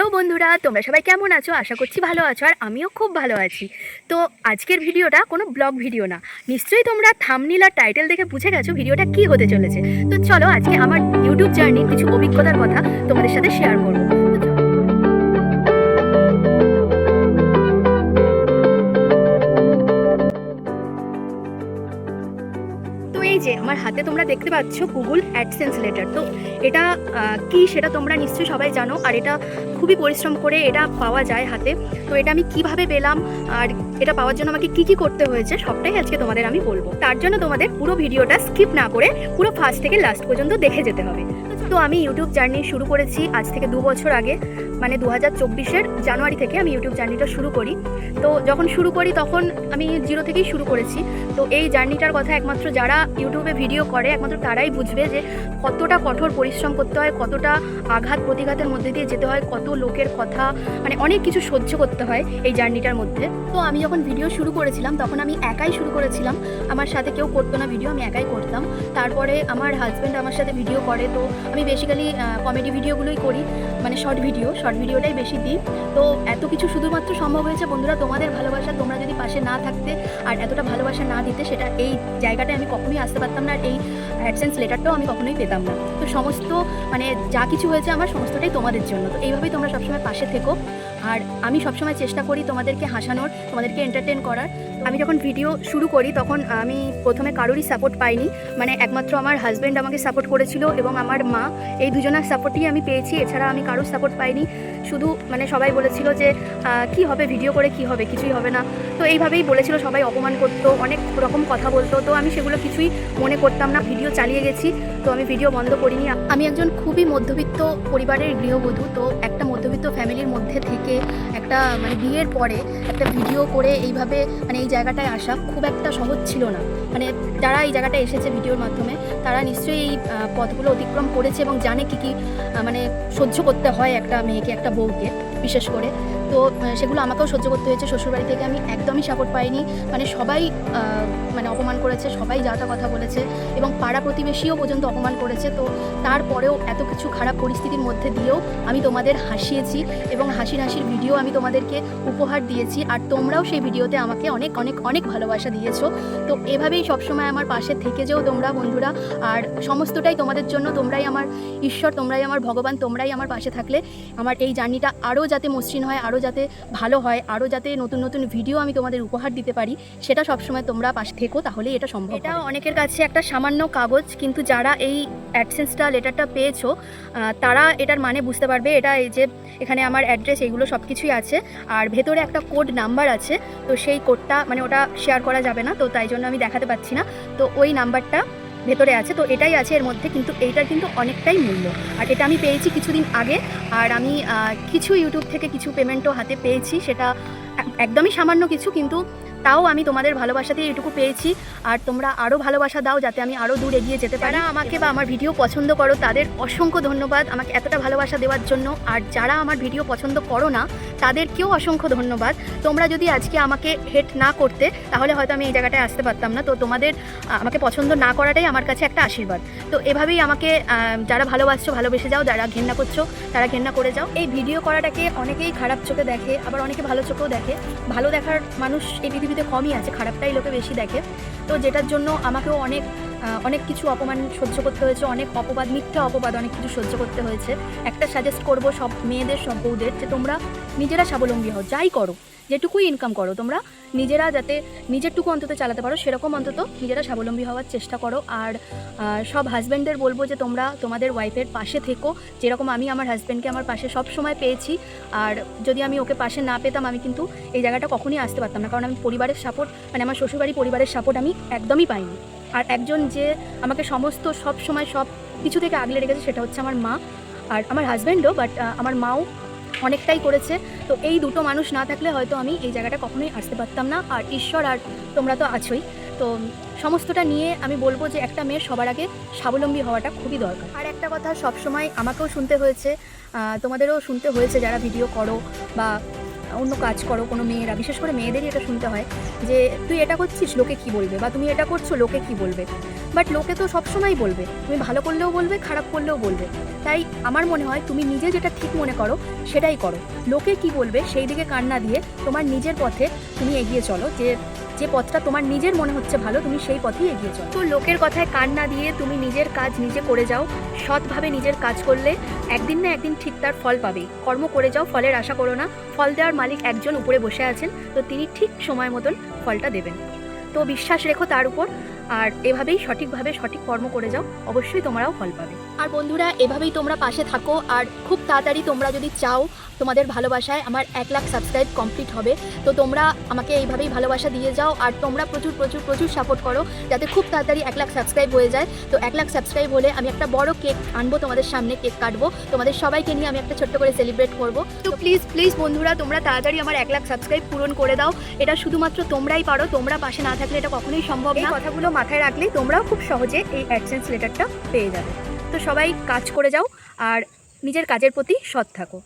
Hello বন্ধুরা, তোমরা সবাই কেমন আছো? আশা করছি ভালো আছো, আর আমিও খুব ভালো আছি। তো আজকের ভিডিওটা কোনো ব্লগ ভিডিও না। নিশ্চয়ই তোমরা থামনিল আর টাইটেল দেখে বুঝে গেছো ভিডিওটা কি হতে চলেছে। তো চলো আজকে আমার ইউটিউব জার্নির কিছু অভিজ্ঞতার কথা তোমাদের সাথে শেয়ার করব। যে আমার হাতে তোমরা দেখতে পাচ্ছ গুগল অ্যাডসেন্স লেটার। তো এটা কি সেটা তোমরা নিশ্চয়ই সবাই জানো, আর এটা খুবই পরিশ্রম করে এটা পাওয়া যায় হাতে। তো এটা আমি কীভাবে পেলাম, আর এটা পাওয়ার জন্য আমাকে কি কি করতে হয়েছে, সবটাই আজকে তোমাদের আমি বলব। তার জন্য তোমাদের পুরো ভিডিওটা স্কিপ না করে পুরো ফার্স্ট থেকে লাস্ট পর্যন্ত দেখে যেতে হবে। তো আমি ইউটিউব জার্নি শুরু করেছি আজ থেকে দু বছর আগে। মানে দু হাজার চব্বিশের জানুয়ারি থেকে আমি ইউটিউব জার্নিটা শুরু করি। তো যখন শুরু করি তখন আমি জিরো থেকেই শুরু করেছি। তো এই জার্নিটার কথা একমাত্র যারা ইউটিউবে ভিডিও করে, একমাত্র তারাই বুঝবে যে কতটা কঠোর পরিশ্রম করতে হয়, কতটা আঘাত প্রতিঘাতের মধ্যে দিয়ে যেতে হয়, কত লোকের কথা মানে অনেক কিছু সহ্য করতে হয় এই জার্নিটার মধ্যে। তো আমি যখন ভিডিও শুরু করেছিলাম, তখন আমি একাই শুরু করেছিলাম। আমার সাথে কেউ করতো না ভিডিও আমি একাই করতাম। তারপরে আমার হাজব্যান্ড আমার সাথে ভিডিও করে। তো আমি বেসিক্যালি কমেডি ভিডিওগুলোই করি। মানে শর্ট ভিডিও শর্ট ভিডিওটাই বেশি দিই। তো এত কিছু শুধুমাত্র সম্ভব হয়েছে বন্ধুরা, তোমাদের ভালোবাসা, তোমরা যদি পাশে না থাকতে আর এতটা ভালোবাসা না দিতে, সেটা এই জায়গাটায় আমি কখনোই আসতে পারতাম না আর এই অ্যাডসেন্স লেটারটাও আমি কখনোই পেতাম না। তো সমস্ত মানে যা কিছু হয়েছে আমার সমস্তটাই তোমাদের জন্য। তো এইভাবেই তোমরা সবসময় পাশে থেকো। আর আমি সবসময় চেষ্টা করি তোমাদেরকে হাসানোর, তোমাদেরকে এন্টারটেন করার। আমি যখন ভিডিও শুরু করি, তখন আমি প্রথমে কারোরই সাপোর্ট পাইনি। মানে একমাত্র আমার হাজব্যান্ড আমাকে সাপোর্ট করেছিল এবং আমার মা, এই দুজনের সাপোর্টই আমি পেয়েছি। এছাড়া আমি কারোর সাপোর্ট পাইনি। শুধু মানে সবাই বলেছিল যে কি হবে ভিডিও করে কি হবে, কিছুই হবে না। তো এইভাবেই বলেছিল, সবাই অপমান করতো, অনেক রকম কথা বলতো। তো আমি সেগুলো কিছুই মনে করতাম না ভিডিও চালিয়ে গেছি। তো আমি ভিডিও বন্ধ করিনি। আমি একজন খুবই মধ্যবিত্ত পরিবারের গৃহবধূ, তো একটা মধ্যবিত্ত ফ্যামিলির মধ্যে থেকে একটা মানে বিয়ের পরে একটা ভিডিও করে এইভাবে মানে এই জায়গাটায় আসা খুব একটা সহজ ছিল না। মানে যারা এই জায়গাটায় এসেছে ভিডিওর মাধ্যমে, তারা নিশ্চয়ই এই পথগুলো অতিক্রম করেছে এবং জানে কি কি মানে সহ্য করতে হয় একটা মেয়েকে, একটা বউকে বিশেষ করে। তো সেগুলো আমাকেও সহ্য করতে হয়েছে। শ্বশুরবাড়ি থেকে আমি একদমই সাপোর্ট পাইনি। মানে সবাই মানে অপমান করেছে, সবাই যা তা কথা বলেছে এবং পাড়া প্রতিবেশীও পর্যন্ত অপমান করেছে। তো তারপরেও এত কিছু খারাপ পরিস্থিতির মধ্যে দিয়েও আমি তোমাদের হাসিয়েছি এবং হাসির হাসির ভিডিও আমি তোমাদেরকে উপহার দিয়েছি। আর তোমরাও সেই ভিডিওতে আমাকে অনেক অনেক অনেক ভালোবাসা দিয়েছ। তো এভাবেই সবসময় আমার পাশে থেকে যেও তোমরা বন্ধুরা। আর সমস্তটাই তোমাদের জন্য তোমরাই আমার ঈশ্বর তোমরাই আমার ভগবান তোমরাই আমার পাশে থাকলে আমার এই জার্নিটা আরও যাতে মসৃণ হয় আরও যাতে ভালো হয় আরও যাতে নতুন নতুন ভিডিও আমি তোমাদের উপহার দিতে পারি সেটা সবসময় তোমরা পাশে থেকো তাহলেই এটা সম্ভব এটা অনেকের কাছে একটা সামান্য কাগজ কিন্তু যারা এই অ্যাডসেন্সটা লেটারটা পেয়েছ তারা এটার মানে বুঝতে পারবে। এটা এই যে এখানে আমার অ্যাড্রেস এইগুলো সব কিছুই আছে। আর ভেতরে একটা কোড নাম্বার আছে, তো সেই কোডটা মানে ওটা শেয়ার করা যাবে না, তো তাই জন্য আমি দেখাতে পাচ্ছি না। তো ওই নাম্বারটা ভেতরে আছে, তো এটাই আছে এর মধ্যে, কিন্তু এইটার কিন্তু অনেকটাই মূল্য। আর এটা আমি পেয়েছি কিছুদিন আগে, আর আমি কিছু ইউটিউব থেকে কিছু পেমেন্টও হাতে পেয়েছি, সেটা একদমই সামান্য কিছু, কিন্তু তাও আমি তোমাদের ভালোবাসা দিয়ে এটুকু পেয়েছি। আর তোমরা আরও ভালোবাসা দাও যাতে আমি আরও দূর এগিয়ে যেতে পারি। আমাকে বা আমার ভিডিও পছন্দ করো, তাদের অসংখ্য ধন্যবাদ আমাকে এতটা ভালোবাসা দেওয়ার জন্য। আর যারা আমার ভিডিও পছন্দ করো না তাদেরকেও অসংখ্য ধন্যবাদ। তোমরা যদি আজকে আমাকে হেট না করতে, তাহলে হয়তো আমি এই জায়গাটায় আসতে পারতাম না। তো তোমাদের আমাকে পছন্দ না করাটাই আমার কাছে একটা আশীর্বাদ। তো এভাবেই আমাকে যারা ভালোবাসছো, ভালোবেসে যাও, যারা ঘেন্না করছ, তারা ঘেন্না করে যাও। এই ভিডিও করাটাকে অনেকেই খারাপ চোখে দেখে, আবার অনেকে ভালো চোখেও দেখে। ভালো দেখার মানুষ এই পৃথিবীতে কমই আছে, খারাপটাই লোকে বেশি দেখে। তো যেটার জন্য আমাকেও অনেক অনেক কিছু অপমান সহ্য করতে হয়েছে, অনেক অপবাদ, মিথ্যা অপবাদ অনেক কিছু সহ্য করতে হয়েছে। একটা সাজেস্ট করব সব মেয়েদের, সব বউদের যে তোমরা নিজেরা স্বাবলম্বী হও, যাই করো। যেটুকুই ইনকাম করো, তোমরা নিজেরা যাতে নিজেরটুকু অন্তত চালাতে পারো, সেরকম অন্তত নিজেরা স্বাবলম্বী হওয়ার চেষ্টা করো। আর সব হাজব্যান্ডদের বলব যে তোমরা তোমাদের ওয়াইফের পাশে থেকো। যেরকম আমি আমার হাজব্যান্ডকে আমার পাশে সব সময় পেয়েছি, আর যদি আমি ওকে পাশে না পেতাম, আমি কিন্তু এই জায়গাটা কখনই আসতে পারতাম না। কারণ আমি পরিবারের সাপোর্ট মানে আমার শ্বশুরবাড়ি পরিবারের সাপোর্ট আমি একদমই পাইনি। আর একজন যে আমাকে সমস্ত সব সময় সব কিছু থেকে আগলে রেখেছে, সেটা হচ্ছে আমার মা। আর আমার হাজব্যান্ডও বাট আমার মাও অনেকটাই করেছে। তো এই দুটো মানুষ না থাকলে হয়তো আমি এই জায়গাটা কখনোই আসতে পারতাম না। আর ঈশ্বর আর তোমরা তো আছোই। তো সমস্তটা নিয়ে আমি বলব যে একটা মেয়ের সবার আগে স্বাবলম্বী হওয়াটা খুবই দরকার। আর একটা কথা সবসময় আমাকেও শুনতে হয়েছে তোমাদেরও শুনতে হয়েছে যারা ভিডিও করো বা অন্য কাজ করো, কোনো মেয়েরা, বিশেষ করে মেয়েদেরই এটা শুনতে হয় যে তুই এটা করছিস, লোকে কি বলবে? বা তুমি এটা করছ, লোকে কি বলবে? বাট লোকে তো সবসময় বলবে। তুমি ভালো করলেও বলবে, খারাপ করলেও বলবে। তাই আমার মনে হয় তুমি নিজে যেটা ঠিক মনে করো, সেটাই করো। লোকে কি বলবে, সেই দিকে কান্না দিয়ে তোমার নিজের পথে তুমি এগিয়ে চলো যে যে পথটা তোমার নিজের মনে হচ্ছে ভালো, তুমি সেই পথেই এগিয়ে চলো। তো লোকের কথায় কান না দিয়ে তুমি নিজের কাজ নিজে করে যাও, সৎভাবে নিজের কাজ করলে একদিন না একদিন ঠিক তার ফল পাবে। কর্ম করে যাও, ফলের আশা করো না। ফল দেওয়ার মালিক একজন উপরে বসে আছেন, তো তিনি ঠিক সময় মতন ফলটা দেবেন। তো বিশ্বাস রেখো তার উপর আর এভাবেই সঠিকভাবে সঠিক কর্ম করে যাও অবশ্যই তোমরাও ফল পাবে। আর বন্ধুরা এভাবেই তোমরা পাশে থাকো আর খুব তাড়াতাড়ি তোমরা যদি চাও তোমাদের ভালোবাসায় আমার এক লাখ সাবস্ক্রাইব কমপ্লিট হবে তো তোমরা আমাকে এইভাবেই ভালোবাসা দিয়ে যাও আর তোমরা প্রচুর প্রচুর প্রচুর সাপোর্ট করো যাতে খুব তাড়াতাড়ি এক লাখ সাবস্ক্রাইব হয়ে যায়। তো এক লাখ সাবস্ক্রাইব হলে আমি একটা বড় কেক আনব তোমাদের সামনে কেক কাটবো। তোমাদের সবাইকে নিয়ে আমি একটা ছোট্ট করে সেলিব্রেট করব। তো প্লিজ প্লিজ বন্ধুরা তোমরা তাড়াতাড়ি আমার এক লাখ সাবস্ক্রাইব পূরণ করে দাও। এটা শুধুমাত্র তোমরাই পারো তোমরা পাশে না থাকলে এটা কখনোই সম্ভব না। এই কথাগুলো মাথায় রাখলে তোমরাও খুব সহজে এই অ্যাডসেন্স লেটারটা পেয়ে যাবে। তো সবাই কাজ করে যাও আর নিজের কাজের প্রতি সৎ থাকো।